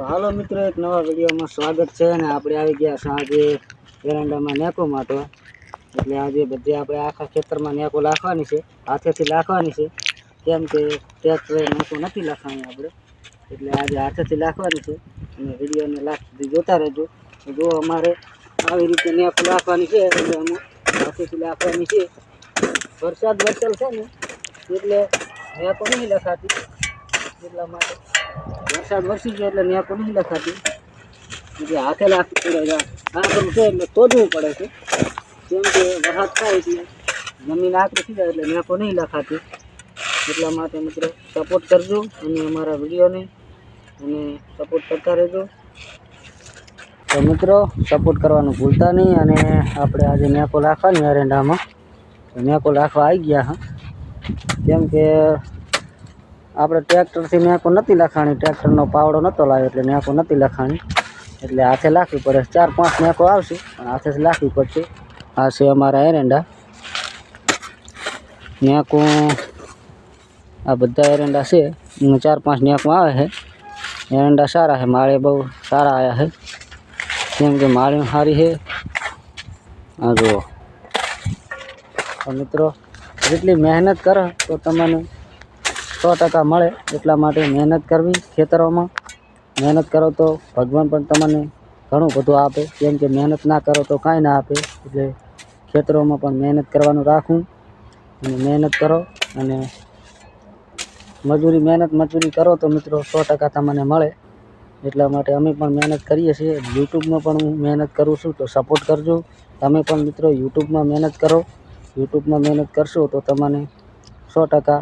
તો હાલો મિત્રો, એક નવા વિડીયોમાં સ્વાગત છે અને આપણે આવી ગયા સાંજે વેરાંડામાં નેકો માટો એટલે આજે બધી આપણે આખા ખેતરમાં નેકો લાખવાની છે, હાથેથી લાખવાની છે. કેમ કે ટ્રેક્ટરે નેકો નથી લાખવાની આપણે. એટલે આજે હાથેથી લાખવાની છે. અને વિડીયોને લાસ્ટ સુધી જોતા રહેજો. જો અમારે આવી રીતે નેકો લાખવાની છે, એટલે અમે હાથેથી લાખવાની છે. વરસાદ વરસેલ છે ને, એટલે નેકો નહીં લખાતી. એટલા માટે. વરસાદ વરસી ગયો એટલે નેકો નહીં લખાતી એટલે હાથે લાગતું પડે છે. આ બધું છે એટલે તોડવું પડે છે. કેમ કે વરસાદ થાય એટલે જમીન આકરી થઈ જાય એટલે નેકો નહીં લખાતી એટલા માટે મિત્રો સપોર્ટ કરજો અને અમારા વિડીયોને અને સપોર્ટ કરતા રહેજો. તો મિત્રો સપોર્ટ કરવાનું ભૂલતા નહીં અને આપણે આજે નેકો લાખવાની એરંડામાં તો નેકો લાખવા આવી ગયા હા. કેમ કે આપણે ટ્રેક્ટરથી નેકો નથી લખાણી. ટ્રેક્ટરનો પાવડો નહોતો લાવ્યો એટલે નેકો નથી લખાણી. એટલે હાથે લાખવી પડે. ચાર પાંચ નેકો આવશે, પણ હાથેથી લાખવી પડશે. આ છે અમારા એરંડા. નેકો આ બધા એરંડા છે. ચાર પાંચ નેકો આવે છે. એરંડા સારા છે. માળે બહુ સારા આવ્યા છે. કેમ કે માળી સારી છે. આ જુઓ. મિત્રો, જેટલી મહેનત કરો તો તમને સો ટકા મળે એટલા માટે મહેનત કરવી ખેતરોમાં. મહેનત કરો તો ભગવાન પણ તમને ઘણું બધું આપે. કેમ કે મહેનત ના કરો તો કાંઈ ના આપે. એટલે ખેતરોમાં પણ મહેનત કરવાનું રાખવું અને મહેનત કરો અને મજૂરી, મહેનત મજૂરી કરો તો મિત્રો સો ટકા તમને મળે. એટલા માટે અમે પણ મહેનત કરીએ છીએ. યુટ્યુબમાં પણ હું મહેનત કરું છું તો સપોર્ટ કરજો. તમે પણ મિત્રો યુટ્યુબમાં મહેનત કરો. યુટ્યુબમાં મહેનત કરશો તો તમને સો ટકા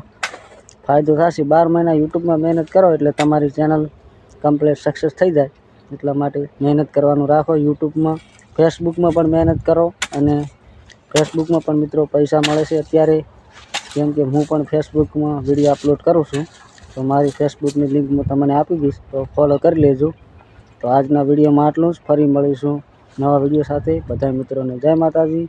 ફાયદો થશે. બાર મહિના યુટ્યુબમાં મહેનત કરો એટલે તમારી ચેનલ કમ્પ્લીટ સક્સેસ થઈ જાય. એટલા માટે મહેનત કરવાનું રાખો. યુટ્યુબમાં, ફેસબુકમાં પણ મહેનત કરો અને ફેસબુકમાં પણ મિત્રો પૈસા મળે છે. અત્યારે કેમ કે હું પણ ફેસબુકમાં વીડિયો અપલોડ કરું છું. તો મારી ફેસબુકની લિંક હું તમને આપી દઈશ. તો ફોલો કરી લેજો. તો આજના વિડીયોમાં આટલું જ. ફરી મળીશું નવા વીડિયો સાથે. બધા મિત્રોને જય માતાજી.